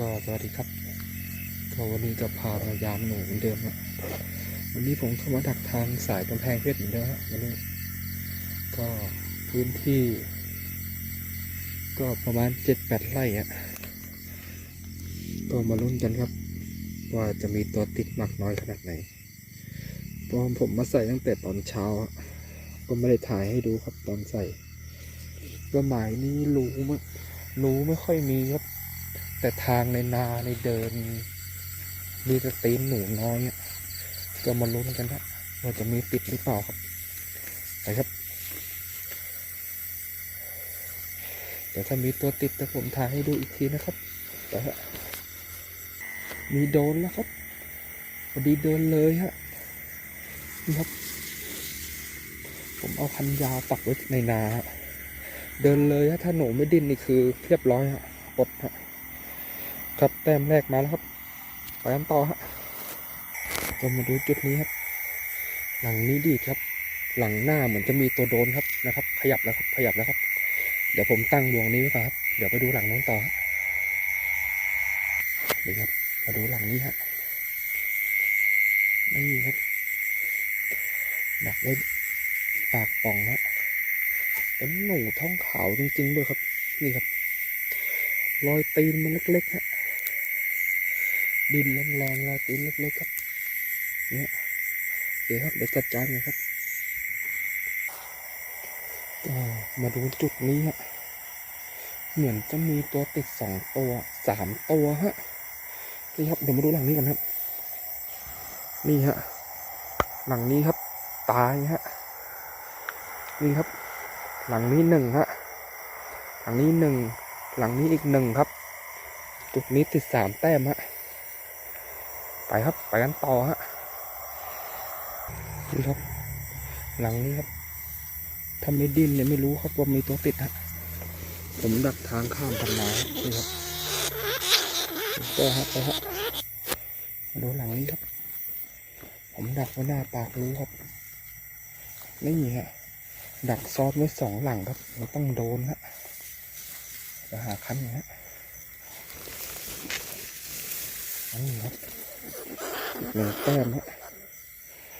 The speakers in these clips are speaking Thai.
ก็สวัสดีครับก็วันนี้ก็พามายามหนูเหมือนเดิมครับวันนี้ผมเข้ามาดักทางสายกำแพงเพชรเหมือนเดิมฮะวันนี้ก็พื้นที่ ก็ประมาณเจ็ดแปดไร่อะก็มาลุ้นกันครับ ว่าจะมีตัวติดมากน้อยขนาดไหนตอนผมมาใส่ตั้งแต่ตอนเช้า ก็ไม่ได้ถ่ายให้ดูครับตอนใส่ ก็หมายนี้รู้มั้รู้ไม่ค่อยมีครับ แต่ทางในนาในเดิน มีแต่ตีนหนูน้อยก็มาลุ้นกันนะว่าจะมีติดหรือเปล่าครับไปครับเดี๋ยวถ้ามีตัวติดแต่ผมถ่ายให้ดูอีกทีนะครับแต่ฮะมีโดนแล้วครับพอดีเดินเลยฮะนี่ครับ ผมเอาคันยาวปักไว้ในนา เดินเลยฮะถ้าหนูไม่ดิ้นนี่คือเรียบร้อยฮะปดฮะ ครับแต้มแรกมาแล้วครับไปกันต่อฮะก็มาดูจุดนี้ครับ หลังนี้ดีครับ หลังหน้าเหมือนจะมีตัวโดนครับนะครับ ขยับแล้วครับขยับแล้วครับ เดี๋ยวผมตั้งวงนี้ไว้ก่อนครับ เดี๋ยวไปดูหลังนู้นต่อฮะนี่ครับ มาดูหลังนี้ฮะนี่ครับดักไว้ปากป่องฮะเป็นหนูท้องขาวจริงๆด้วยครับ นี่ครับ รอยตีนมันเล็กๆฮะ ดินแรงๆรอยตีนเล็กๆครับ เนี่ยโอเคครับเดี๋ยวจัดจานกันครับมาดูจุดนี้ฮะ เหมือนจะมีตัวติดสองตัวสามตัวฮะนี่ครับเดี๋ยวมาดูหลังนี้กันครับ นี่ฮะ หลังนี้ครับ ตายฮะ นี่ครับ หลังนี้หนึ่งฮะ หลังนี้หนึ่ง หลังนี้อีกหนึ่งครับ จุดนี้ติดสามแต้มฮะ ไปครับไปกันต่อฮะนี่ครับ หลังนี้ครับถ้าไม่ดิ้นเนี่ยไม่รู้ครับว่ามีตัวติดฮะผมดักทางข้ามทำนานี่ครับไปฮะไปฮะมาดูหลังนี้ครับ ผมดักไว้หน้าปากรู้ครับนี่ฮะดักซอสไว้สองหลังครับมันต้องโดนฮะจะหาคันนะฮะนี่ครับ หนึ่งแต้มฮะ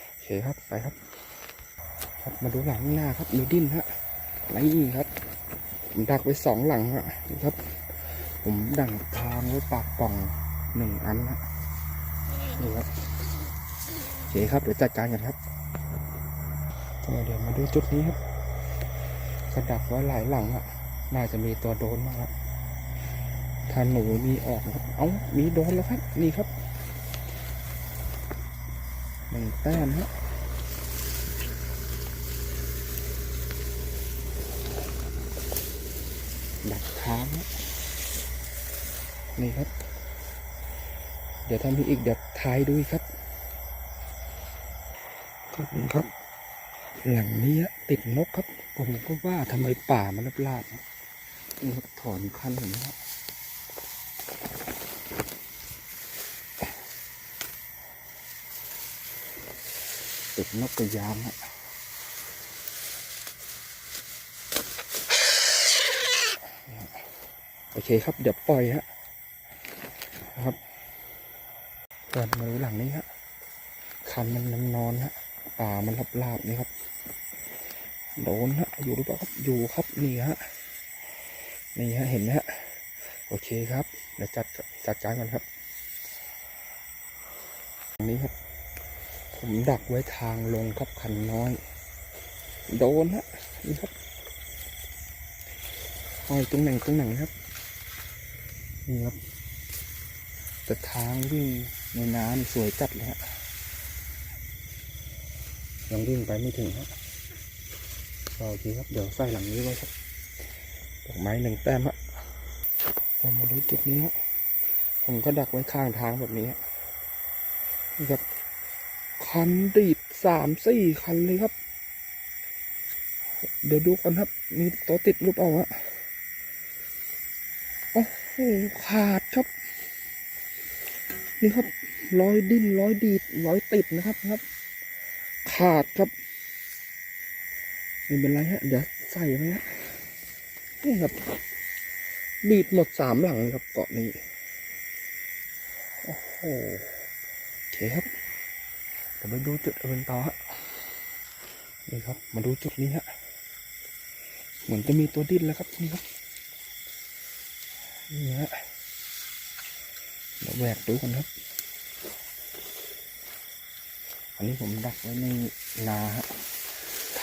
โอเคครับไปครับ ครับมาดูหลังหน้าครับมีดิ้นฮะนี่ครับ ผมดักไว้สองหลังฮะนี่ครับ ผมดังทางไว้ปากป่องหนึ่งอันฮะนี่ครับโอเคครับเดี๋ยวจัดการกันครับเดี๋ยวมาดูจุดนี้ครับกระดักไว้หลายหลังอะ น่าจะมีตัวโดนมากครับถ้าหนูมีออกนะครับ เอ้ามีโดนแล้วครับ นี่ครับหนึ่ง แต้มฮะดักค้างนะนี่ครับ เดี๋ยวทำให้อีกเดี๋ยวทายดูอีกครับก็นี่ครับ หลังนี้ติดนกครับ ผมก็ว่าทำไมป่ามันลาบๆนะนี่ครับถอนคันเห็นไหมครับ ติดนกกระยางอะโอเคครับ เดี๋ยวปล่อยฮะนะครับก่อนมาดูหลังนี้ฮะคันมันมันนอนฮะป่ามันรับลาบนี่ครับโดนฮะอยู่หรือเปล่าครับอยู่ครับนี่ฮะนี่ฮะเห็นไหมฮะโอเคครับเดี๋ยวจัดจัดการกันครับตรงนี้ครับ ผมดักไว้ทางลงครับคันน้อย โดนฮะนี่ครับห้อยตรงไหนตรงไหนครับนี่ครับแต่ทางวิ่งในน้ำสวยจัดเลยฮะยังวิ่งไปไม่ถึงฮะก็โอเคครับเดี๋ยวใส่หลังนี้ไว้ครับดอกไม้หนึ่งแต้มฮะเรามาดูจุดนี้ฮะผมก็ดักไว้ข้างทางแบบนี้ฮะนี่ครับ คันดีดสามสี่คันเลยครับ เดี๋ยวดูกันครับ มีตัวติดรือเปล่าฮะโอ้โหขาดครับ นี่ครับร้อยดิ้นร้อยดีดร้อยติดนะครับครับ ขาดครับไม่เป็นไรฮะเดี๋ยวใส่ไว้ฮะนี่ครับ ดีดหมดสามหลังเลยครับเกาะนี้ โอเคครับ เดี๋ยวไปดูจุดอื่นต่อฮะนี่ครับ มาดูจุดนี้ฮะ เหมือนจะมีตัวดิ้นแล้วครับนี่ครับ นี่ฮะเดี๋ยวแหวกดูกันครับ อันนี้ผมดักไว้ในนาฮะ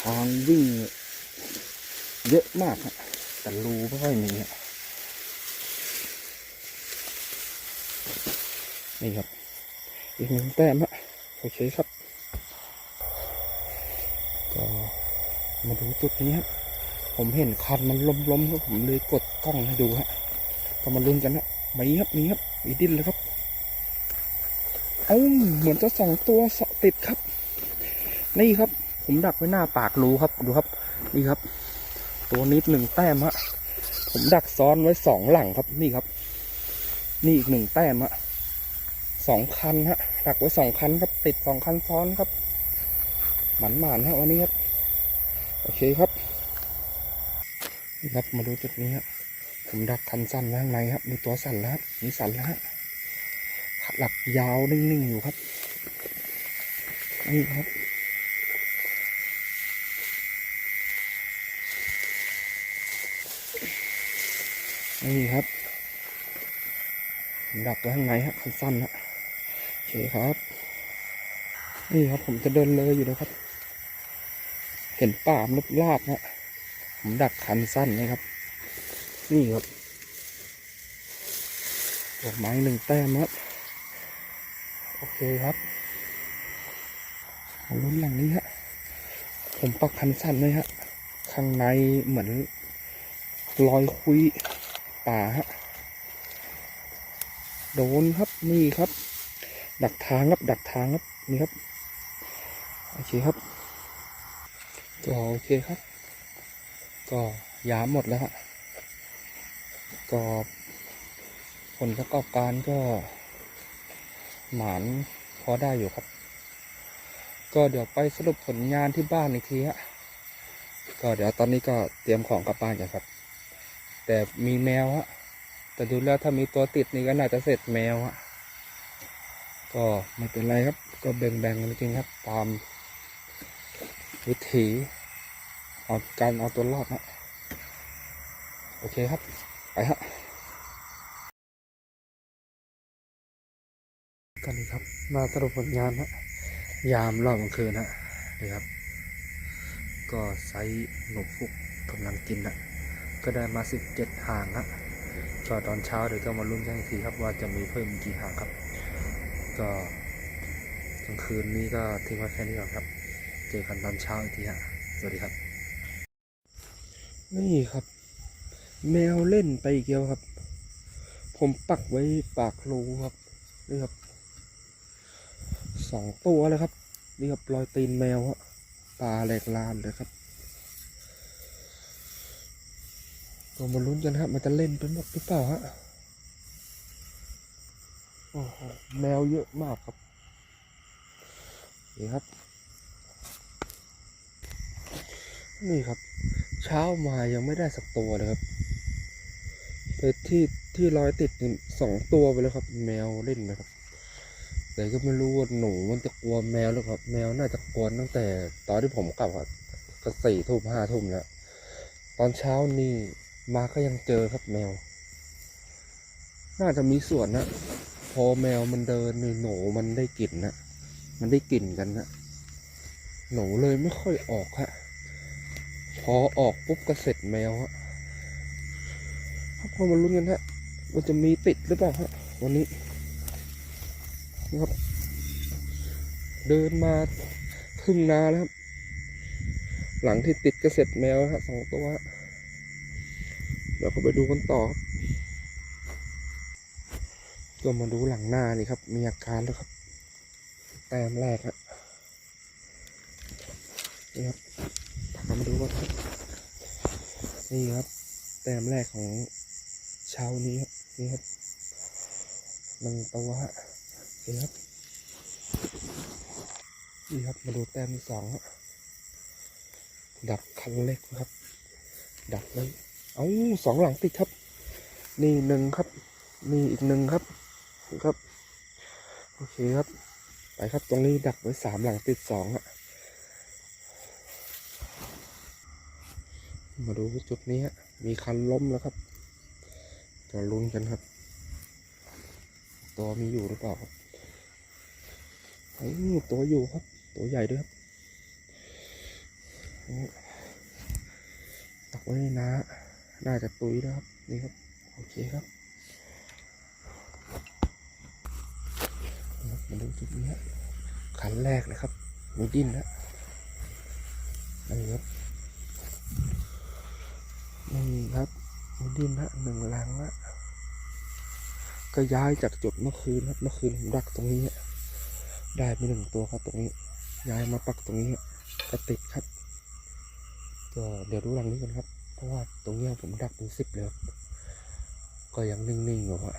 ทางวิ่ง เยอะมากฮะ แต่รูไม่ค่อยมีฮะนี่ครับ อีกหนึ่งแต้มฮะ โอเคครับก็มาดูจุดนี้ครับผมเห็นคันมันล้มๆครับผมเลยกดกล้องให้ดูฮะก็มาลุ้นกันนะมีครับมีครับมีดิ้นเลยครับเอ้าเหมือนจะสองตัวเสาะติดครับ นี่ครับ ผมดักไว้หน้าปากรูครับดูครับ นี่ครับ ตัวนิดหนึ่งแต้มฮะผมดักซ้อนไว้สองหลังครับนี่ครับ นี่อีกหนึ่งแต้มฮะ สองคันฮะดักไว้สองคันครับติดสองคันซ้อนครับ หมันหมานฮะวันนี้ครับโอเคครับครับมาดูจุดนี้ฮะผมดักคันสั้นไว้ข้างในครับมีตัวสั่นแล้วมีสั่นแล้วฮะหลักยาวนิ่งๆอยู่ครับนี่ครับนี่ครับดักไว้ข้างในฮะคันสั้นฮะ เคครับ นี่ครับผมจะเดินเลยอยู่นะครับ เห็นป่ามลบลาบฮะผมดักคันสั้นนะครับ นี่ครับดอกไม้หนึ่งแต้มครับ โอเคครับลุ้นหลังนี้ฮะ ผมปักคันสั้นเลยฮะ ข้างในเหมือนรอยคุยป่าฮะ โดนครับนี่ครับ ดักทางครับดักทางครับนี่ครับโอเคครับก็โอเคครับ ก็ยามหมดแล้วฮะก็ผลประกอบการก็ หมานพอได้อยู่ครับ ก็เดี๋ยวไปสรุปผลงานที่บ้านอีกทีฮะก็เดี๋ยวตอนนี้ก็เตรียมของกลับบ้านกันครับ แต่มีแมวฮะแต่ดูแล้วถ้ามีตัวติดนี่ก็น่าจะเสร็จแมวฮะ ก็ไม่เป็นไรครับ ก็แบ่งๆกันจริงครับ ตามวิถีเอาการเอาตัวรอดนะโอเคครับ ไปฮะกันนี้ครับมาสรุปผลงานฮะยามรอบกลางคืนฮะนี่ครับ ก็ไซส์หนูฟุกกำลังกินนะก็ได้มาสิบเจ็ดหางฮะก็ตอนเช้าเดี๋ยวจะมาลุ้นกันอีกทีครับว่าจะมีเพิ่มกี่ห่างครับ ก็กลางคืนนี้ก็ทิ้งไว้แค่นี้ก่อนครับ เจอกันตอนเช้าอีกทีฮะสวัสดีครับ นี่ครับ แมวเล่นไปอีกแล้วครับ ผมปักไว้ปากรูครับนี่ครับสองตัวเลยครับนี่ครับรอยตีนแมวฮะปลาแหลกลานเลยครับก็มาลุ้นกันครับมันจะเล่นเป็นหมดหรือเปล่าฮะ โอ้โหแมวเยอะมากครับนี่ครับ นี่ครับ เช้ามายังไม่ได้สักตัวเลยครับไปที่ที่รอยติดนี่สองตัวไปแล้วครับ แมวเล่นนะครับ แต่ก็ไม่รู้ว่าหนูมันจะกลัวแมวหรือครับ แมวน่าจะกลัวตั้งแต่ตอนที่ผมกลับครับก็สี่ทุ่มห้าทุ่มแล้วตอนเช้านี่มาก็ยังเจอครับแมว น่าจะมีส่วนนะ พอแมวมันเดินนี่หนูมันได้กลิ่นนะมันได้กลิ่นกันนะหนูเลยไม่ค่อยออกฮะพอออกปุ๊บก็เสร็จแมวฮะพอมาลุ้นกันฮะว่าจะมีติดหรือเปล่าฮะวันนี้นะครับเดินมาครึ่งนาแล้วครับ หลังที่ติดก็เสร็จแมวฮะสองตัวเดี๋ยวก็ไปดูกันต่อ ก็มาดูหลังหน้านี่ครับ มีอาการแล้วครับ แต้มแรกฮะนี่ครับพามาดูก่อนครับ นี่ครับ แต้มแรกของเช้านี้ครับนี่ครับหนึ่งตัวฮะนี่ครับนี่ครับมาดูแต้มที่สองฮะดับคันเล็กครับ ดับเลย เอาสองหลังติดครับ นี่หนึ่งครับ นี่อีกหนึ่งครับ ครับ โอเคครับ ไปครับตรงนี้ดักไว้สามหลังติดสองอะมาดูจุดนี้ฮะมีคันล้มแล้วครับจะลุ้นกันครับ ตัวมีอยู่หรือเปล่าครับไอ้ตัวอยู่ครับ ตัวใหญ่ด้วยครับตักไว้ในน้าน่าจะตุยแล้วครับ นี่ครับ โอเคครับนี่ครับ มาดูจุดนี้ขันแรกเลยครับมีดิ้นแล้วนี่ครับนี่ครับมีดิ้นละหนึ่งแรงละก็ย้ายจากจุดเมื่อคืนครับเมื่อคืนผมดักตรงนี้ ได้ไปหนึ่งตัวครับตรงนี้ ย้ายมาปักตรงนี้ก็ติดครับก็เดี๋ยวดูหลังนี้กันครับ เพราะว่าตรงนี้ผมดักเป็นสิบเลยก็ยังนิ่งๆอยู่อะ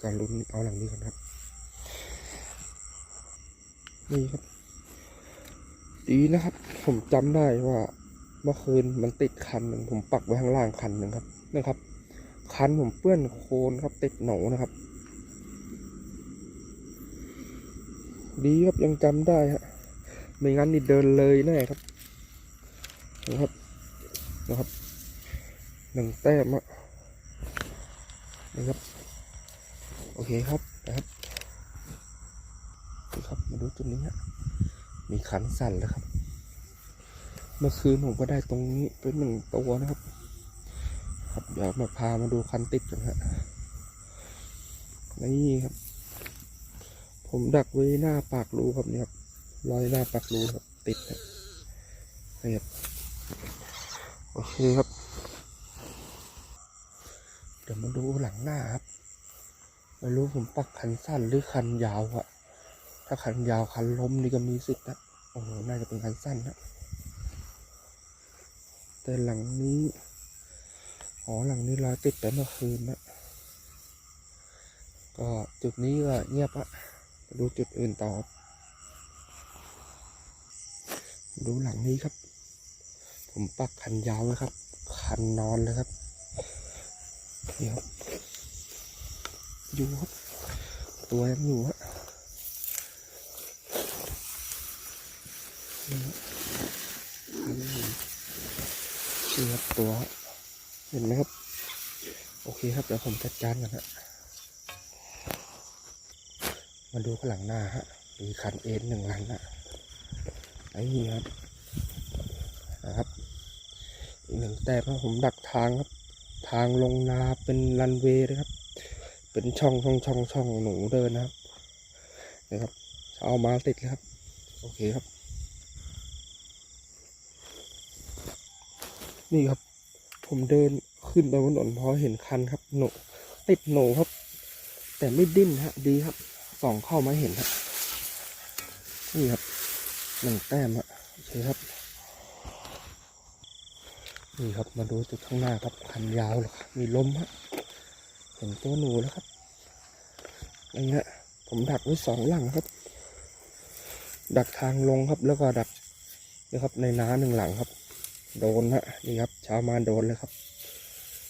ก็ลุ้นเอาหลังนี้กันครับ นี่ครับ ดีนะครับ ผมจำได้ว่า เมื่อคืนมันติดคันหนึ่งผมปักไว้ข้างล่างคันหนึ่งครับนะครับ คันผมเปื้อนโคลนครับ ติดหนูนะครับ ดีครับยังจำได้ฮะไม่งั้นนี่เดินเลยแน่ครับนะครับนะครับหนึ่งแต้มอะนะครับ โอเคครับนะครับ นี่ครับมาดูจุดนี้ฮะมีขันสั่นแล้วครับ เมื่อคืนผมก็ได้ตรงนี้เป็นหนึ่งตัวนะครับ ครับเดี๋ยวมาพามาดูคันติดกันฮะนี่ครับ ผมดักไว้หน้าปากรูครับเนี่ยครับรอยหน้าปากรูครับติดนะนี่ครับโอเคครับ เดี๋ยวมาดูหลังหน้าครับไม่รู้ผมปักคันสั้นหรือคันยาวอะ ถ้าคันยาวคันล้มนี่ก็มีสิทธิ์นะโอ้โหน่าจะเป็นคันสั้นนะแต่หลังนี้อ๋อหลังนี้รอยติดไปเมื่อคืนนะก็จุดนี้ก็เงียบอะดูจุดอื่นต่อ ดูหลังนี้ครับ ผมปักคันยาวไว้ครับ คันนอนเลยครับนี่ครับอยู่ครับ ตัวยังอยู่ฮะ นี่ครับตัว เห็นไหมครับ โอเคครับเดี๋ยวผมจัดการกันฮะมาดูข้างหลังหน้าฮะมีคันเอ็นหนึ่งลันนะไอ้นี่ครับนะครับ อีกหนึ่งแต้มครับผมดักทางครับ ทางลงนาเป็นรันเวย์เลยครับ เป็นช่องช่องช่องช่องหนูเดินนะครับนะครับ เอามาติดครับ โอเคครับ นี่ครับ ผมเดินขึ้นไปบนถนนเพราะเห็นคันครับโหนติดโหนครับ แต่ไม่ดิ้นฮะ ดีครับส่องเข้ามาเห็นฮะนี่ครับหนึ่งแต้มฮะโอเคครับนี่ครับมาดูจุดข้างหน้าครับคันยาวเลยครับมีลมฮะเห็นตัวหนูแล้วครับอย่างเงี้ยผมดักไว้สองหลังครับ ดักทางลงครับแล้วก็ดักนะครับในน้าหนึ่งหลังครับ โดนฮะนี่ครับเช้ามาโดนเลยครับ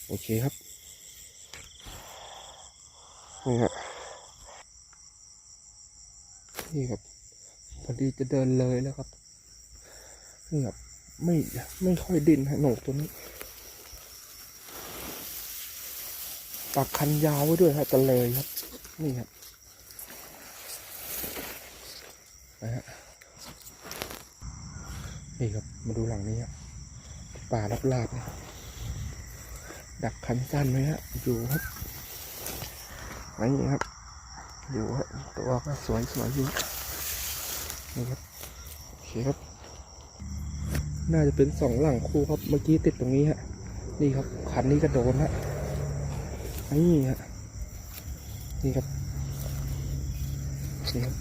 โอเคครับนี่ครับนี่ครับพอดีจะเดินเลยแล้วครับนี่ครับไม่ไม่ค่อยดิ้นฮะโหนกตัวนี้ปักคันยาวไว้ด้วยฮะจะเลยครับ นี่ครับนะฮะนี่ครับมาดูหลังนี้ครับ ป่าลับลาบเนี่ยดักคันสั้นไหมฮะอยู่ครับนี่ครับ อยู่ฮะตัวก็สวยสวยอยู่นี่ครับโอเคครับ น่าจะเป็นสองหลังคู่ครับเมื่อกี้ติดตรงนี้ฮะนี่ครับคันนี้ก็โดนฮะนี่ฮะนี่ครับนี่ครับ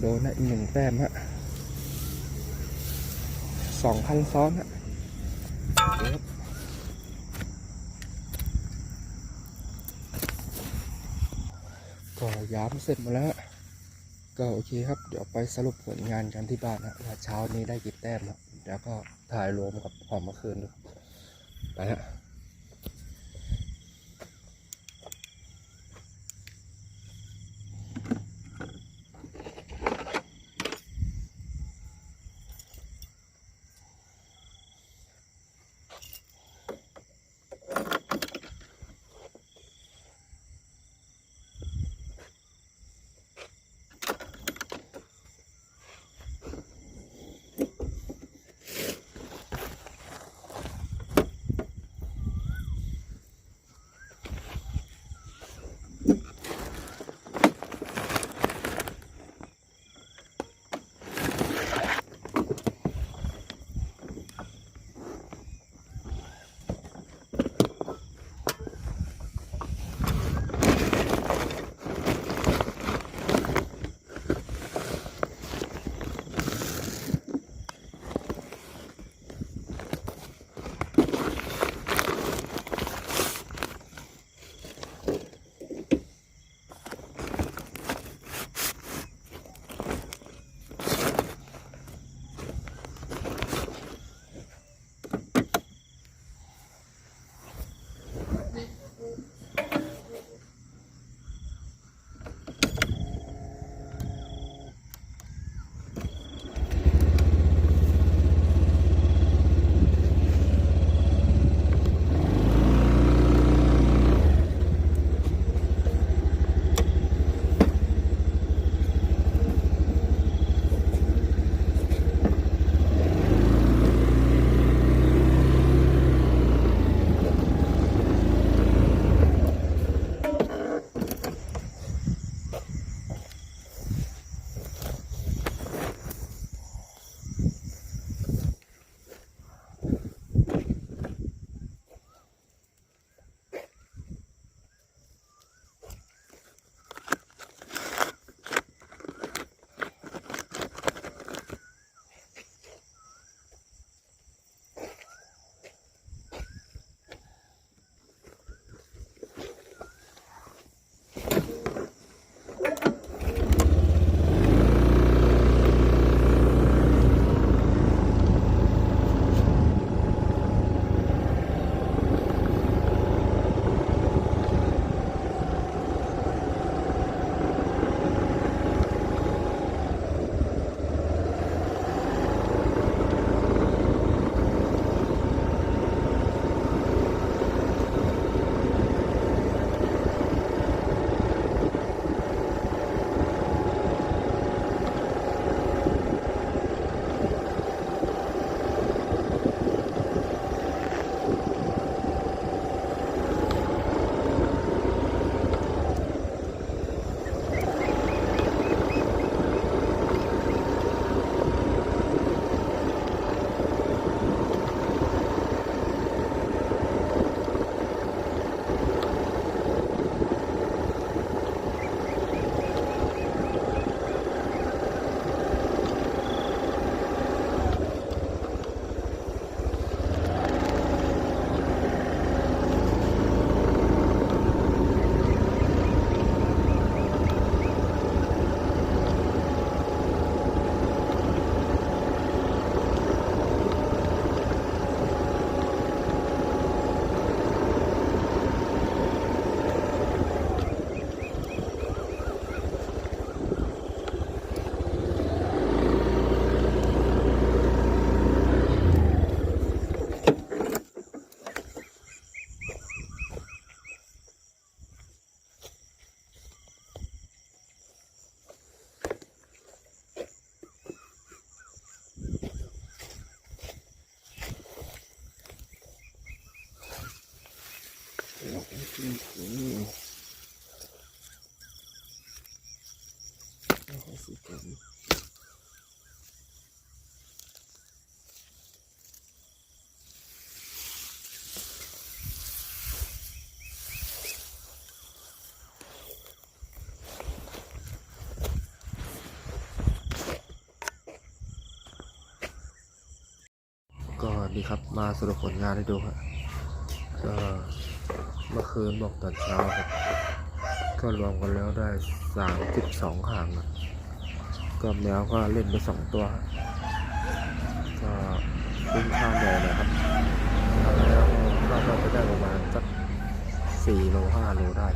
โดนนะอีกหนึ่งแต้มฮะสองคันซ้อนฮะ ก็ย้ำเสร็จมาแล้ว ก็โอเคครับ เดี๋ยวไปสรุปผลงานกันที่บ้านนะว่าเช้านี้ได้กี่แต้มครับแล้วก็ถ่ายรวมกับขอมเมื่อคืนดูไปฮะ ก็นี่ครับมาสรุปผลงานให้ดูครับก็เมื่อคืนบอกตอนเช้าครับ ก็รวมกันแล้วได้สามสิบสองหางอะก็แมวก็เล่นไปสองตัว ก็คุ้มค่าเหนื่อยหนะครับแล้วก็น่าจะได้ประมาณสักสี่โลห้าโลได้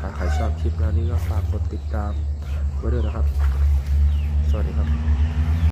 ถ้าใครชอบคลิปแล้วนี้ก็ฝากกดติดตามไว้ด้วยนะครับ สวัสดีครับ